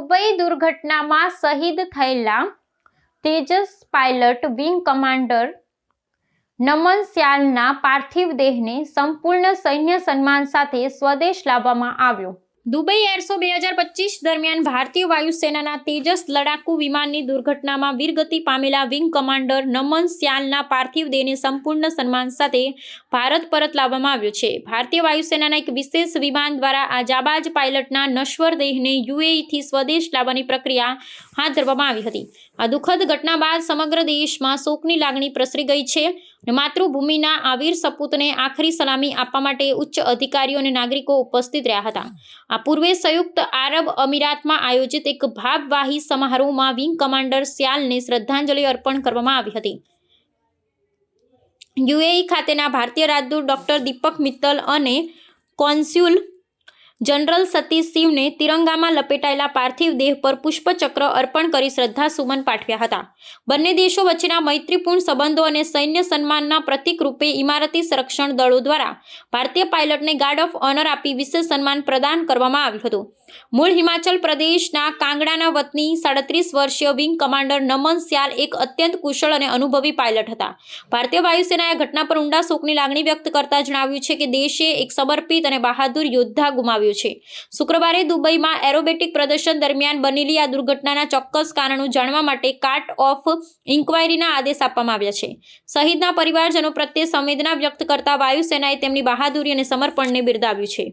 Dubai દુર્ઘટનામાં શહીદ થયેલા તેજસ પાયલટ વિંગ કમાન્ડર નમન શ્યાલના પાર્થિવ દેહને સંપૂર્ણ સૈન્ય સન્માન સાથે સ્વદેશ લાવવામાં આવ્યો. દુબઈ એરસો બે હજાર પચીસ દરમિયાન ભારતીય વાયુસેનાના તેજસ લડાકુ વિમાનની દુર્ઘટનામાં વીરગતિ પામેલા વિંગ કમાન્ડર નમન સ્યાલના પાર્થિવ દેહને સંપૂર્ણ સન્માન સાથે ભારત પરત લાવવામાં આવ્યો છે. ભારતીય વાયુસેનાના એક વિશેષ વિમાન દ્વારા આ જાબાજ પાયલટના નશ્વર દેહને યુએઈથી સ્વદેશ લાવવાની પ્રક્રિયા હાથ ધરવામાં આવી હતી. આ દુઃખદ ઘટના બાદ સમગ્ર દેશમાં શોકની લાગણી પ્રસરી ગઈ છે. માતૃભૂમિના આ વીર સપૂતને આખરી સલામી આપવા માટે ઉચ્ચ અધિકારીઓ અને નાગરિકો ઉપસ્થિત રહ્યા હતા. આ પૂર્વે સંયુક્ત આરબ અમીરાતમાં આયોજિત એક ભાગવાહી સમારોહમાં વિંગ કમાન્ડર સ્યાલને શ્રદ્ધાંજલિ અર્પણ કરવામાં આવી હતી. યુએઈ ખાતેના ભારતીય રાજદૂત ડોક્ટર દીપક મિત્તલ અને કોન્સ્યુલ જનરલ સતીશ શિવને તિરંગામાં લપેટાયેલા પાર્થિવ દેહ પર પુષ્પચક્ર અર્પણ કરી શ્રદ્ધાસુમન પાઠવ્યા હતા. બંને દેશો વચ્ચેના મૈત્રીપૂર્ણ સંબંધો અને સૈન્ય સન્માનના પ્રતિક રૂપે ઇમારતી સંરક્ષણ દળો દ્વારા ભારતીય પાયલટને ગાર્ડ ઓફ ઓનર આપી વિશેષ સન્માન પ્રદાન કરવામાં આવ્યું હતું. મૂળ હિમાચલ પ્રદેશના કાંગડાના વતની સાડત્રીસ વર્ષીય વિંગ કમાન્ડર નમન સ્યાલ એક અત્યંત કુશળ અને અનુભવી પાયલટ હતા. ભારતીય વાયુસેનાએ ઘટના પર ઊંડા શોકની લાગણી વ્યક્ત કરતા જણાવ્યું છે કે દેશે એક સમર્પિત અને બહાદુર યોદ્ધા ગુમાવ્યો છે. શુક્રવારે દુબઈમાં એરોબેટિક પ્રદર્શન દરમિયાન બનેલી આ દુર્ઘટનાના ચોક્કસ કારણો જાણવા માટે કાર્ટ ઓફ ઇન્ક્વાયરીના આદેશ આપવામાં આવ્યા છે. શહીદના પરિવારજનો પ્રત્યે સંવેદના વ્યક્ત કરતા વાયુસેનાએ તેમની બહાદુરી અને સમર્પણને બિરદાવ્યું છે.